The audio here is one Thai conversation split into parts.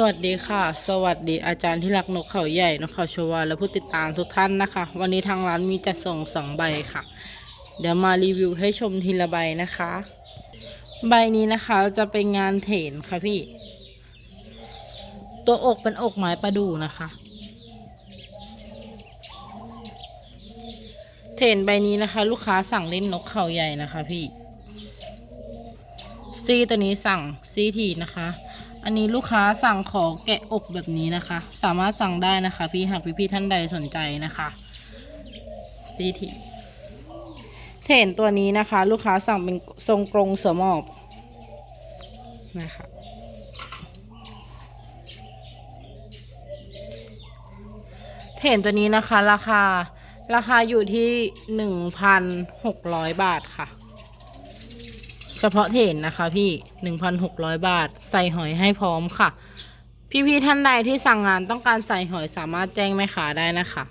สวัสดีค่ะ สวัสดีอาจารย์ที่รักนกเขาใหญ่นกเขาชวาและผู้ติดตามทุกท่านนะคะ วันนี้ทางร้านมีจะส่งสองใบค่ะ เดี๋ยวมารีวิวให้ชมทีละใบนะคะ ใบนี้นะคะจะเป็นงานเถนค่ะพี่ ตัวอกเป็นอกไม้ประดู่นะคะ เถนใบนี้นะคะ ลูกค้าสั่งเล่นนกเขาใหญ่นะคะพี่ซีตัวนี้สั่งซีทีนะคะ อันนี้ลูกค้าสั่งขอแกะอกแบบนี้นะคะ สามารถสั่งได้นะคะ พี่หากพี่ๆท่านใดสนใจนะคะซีทีเทนตัวนี้นะคะ ลูกค้าสั่งเป็นทรงกรงเสือหมอบนะคะเทนตัวนี้นะคะ ราคาราคาอยู่ที่หนึ่งพันหกร้อยบาทค่ะ เฉพาะเถนนะคะพี่หนึ่งพันหกร้อยบาท ใส่หอยให้พร้อมค่ะ พี่ๆท่านใดที่สั่งงานต้องการใส่หอยสามารถแจ้งแม่ค้าได้นะคะ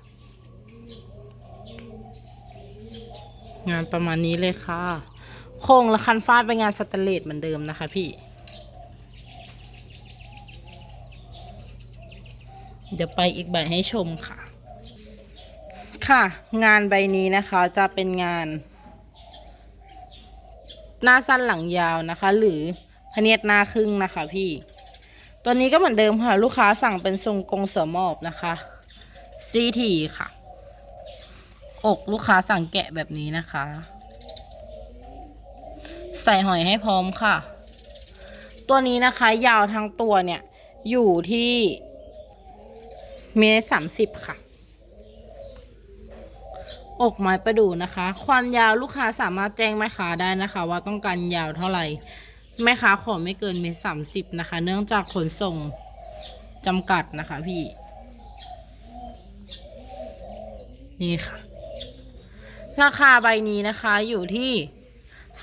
งานประมาณนี้เลยค่ะ โครงและคันฟาดเป็นงานสแตนเลสเหมือนเดิมนะคะ พี่ เดี๋ยวไปอีกใบให้ชมค่ะ ค่ะ งานใบนี้นะคะจะเป็นงาน หน้าสั้นหลังยาวนะคะ หรือพเนียดหน้าครึ่งนะคะพี่ ตัวนี้ก็เหมือนเดิมค่ะ ลูกค้าสั่งเป็นทรงกรงเสือหมอบนะคะซีทีค่ะ อกลูกค้าสั่งแกะแบบนี้นะคะ ใส่หอยให้พร้อมค่ะ ตัวนี้นะคะยาวทั้งตัวเนี่ย อยู่ที่เมตรสามสิบค่ะ อกไม้ประดู่นะคะ ความยาวลูกค้าสามารถแจ้งแม่ค้าได้นะคะ ว่าต้องการยาวเท่าไหร่แม่ค้าขอไม่เกินเมตรสามสิบนะคะ เนื่องจากขนส่งจำกัดนะคะพี่ นี่ค่ะ ราคาใบนี้นะคะอยู่ที่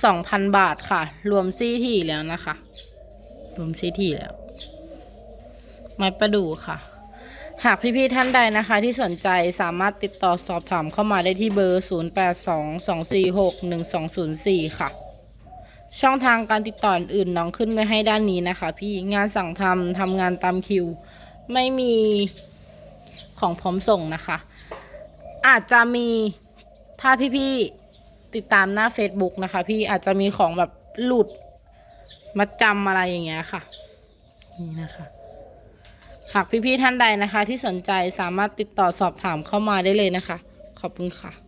สองพันบาทค่ะ รวมซีที่แล้วนะคะ รวมซีที่แล้ว ไม้ประดู่ค่ะ หากพี่ๆท่านใดนะคะที่สนใจสามารถติดต่อสอบถามเข้ามาได้ที่เบอร์ 0822461204 ค่ะ ช่องทางการติดต่ออื่นน้องขึ้นไว้ให้ด้านนี้นะคะ พี่งานสั่งทำทำงานตามคิว ไม่มีของพร้อมส่งนะคะ อาจจะมีถ้าพี่ๆติดตามหน้า Facebook นะคะ พี่อาจจะมีของแบบหลุดมาจำอะไรอย่างเงี้ยค่ะ นี่นะคะ หากพี่ๆท่านใดนะคะ ที่สนใจสามารถติดต่อสอบถามเข้ามาได้เลยนะคะ ขอบคุณค่ะ